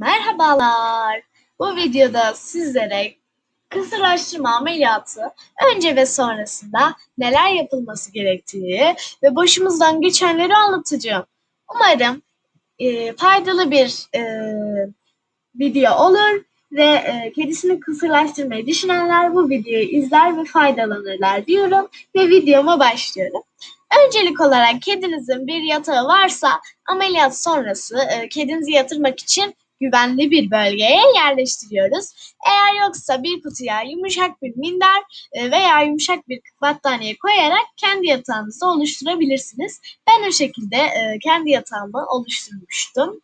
Merhabalar. Bu videoda sizlere kısırlaştırma ameliyatı önce ve sonrasında neler yapılması gerektiği ve başımızdan geçenleri anlatacağım. Umarım e, faydalı bir e, video olur ve e, kedisini kısırlaştırmayı düşünenler bu videoyu izler ve faydalanırlar diyorum ve videoma başlıyorum. Öncelik olarak kedinizin bir yatağı varsa ameliyat sonrası e, kedinizi yatırmak için güvenli bir bölgeye yerleştiriyoruz. Eğer yoksa bir kutuya yumuşak bir minder e, veya yumuşak bir battaniye koyarak kendi yatağınızı oluşturabilirsiniz. Ben o şekilde e, kendi yatağımı oluşturmuştum.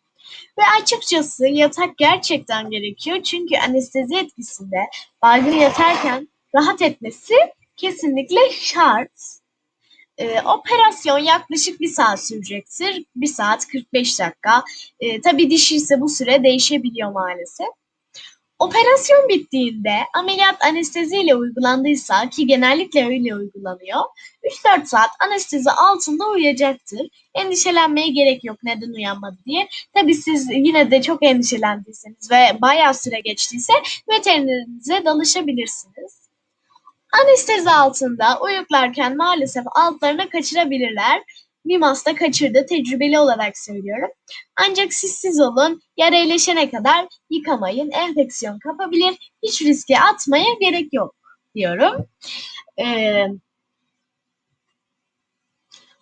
Ve açıkçası yatak gerçekten gerekiyor çünkü anestezi etkisinde baygın yatarken rahat etmesi kesinlikle şart. Ee, operasyon yaklaşık bir saat sürecektir. Bir saat 45 dakika. Ee, tabii dişi ise bu süre değişebiliyor maalesef. Operasyon bittiğinde ameliyat anesteziyle uygulandıysa ki genellikle öyle uygulanıyor. 3-4 saat anestezi altında uyuyacaktır. Endişelenmeye gerek yok neden uyanmadı diye. Tabii siz yine de çok endişelendiyseniz ve bayağı süre geçtiyse veterinerinize danışabilirsiniz. Anestezi altında uyuklarken maalesef altlarına kaçırabilirler. Mimas da kaçırdı tecrübeli olarak söylüyorum. Ancak siz siz olun, yara iyileşene kadar yıkamayın, enfeksiyon kapabilir, hiç riske atmaya gerek yok diyorum. Ee,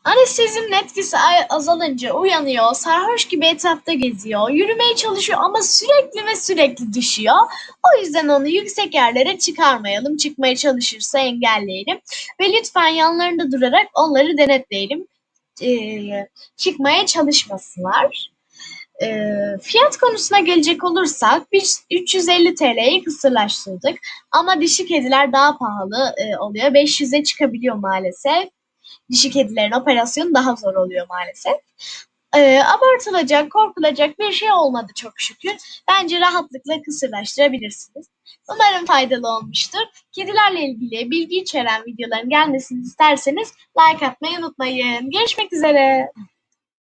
Anestezinin etkisi azalınca uyanıyor, sarhoş gibi etrafta geziyor, yürümeye çalışıyor ama sürekli ve sürekli düşüyor. O yüzden onu yüksek yerlere çıkarmayalım, çıkmaya çalışırsa engelleyelim ve lütfen yanlarında durarak onları denetleyelim, ee, çıkmaya çalışmasınlar. E, fiyat konusuna gelecek olursak biz 350 TL'yi kısırlaştırdık ama dişi kediler daha pahalı e, oluyor. 500'e çıkabiliyor maalesef dişi kedilerin operasyonu daha zor oluyor maalesef. Ee, abartılacak, korkulacak bir şey olmadı çok şükür. Bence rahatlıkla kısırlaştırabilirsiniz. Umarım faydalı olmuştur. Kedilerle ilgili bilgi içeren videoların gelmesini isterseniz like atmayı unutmayın. Görüşmek üzere.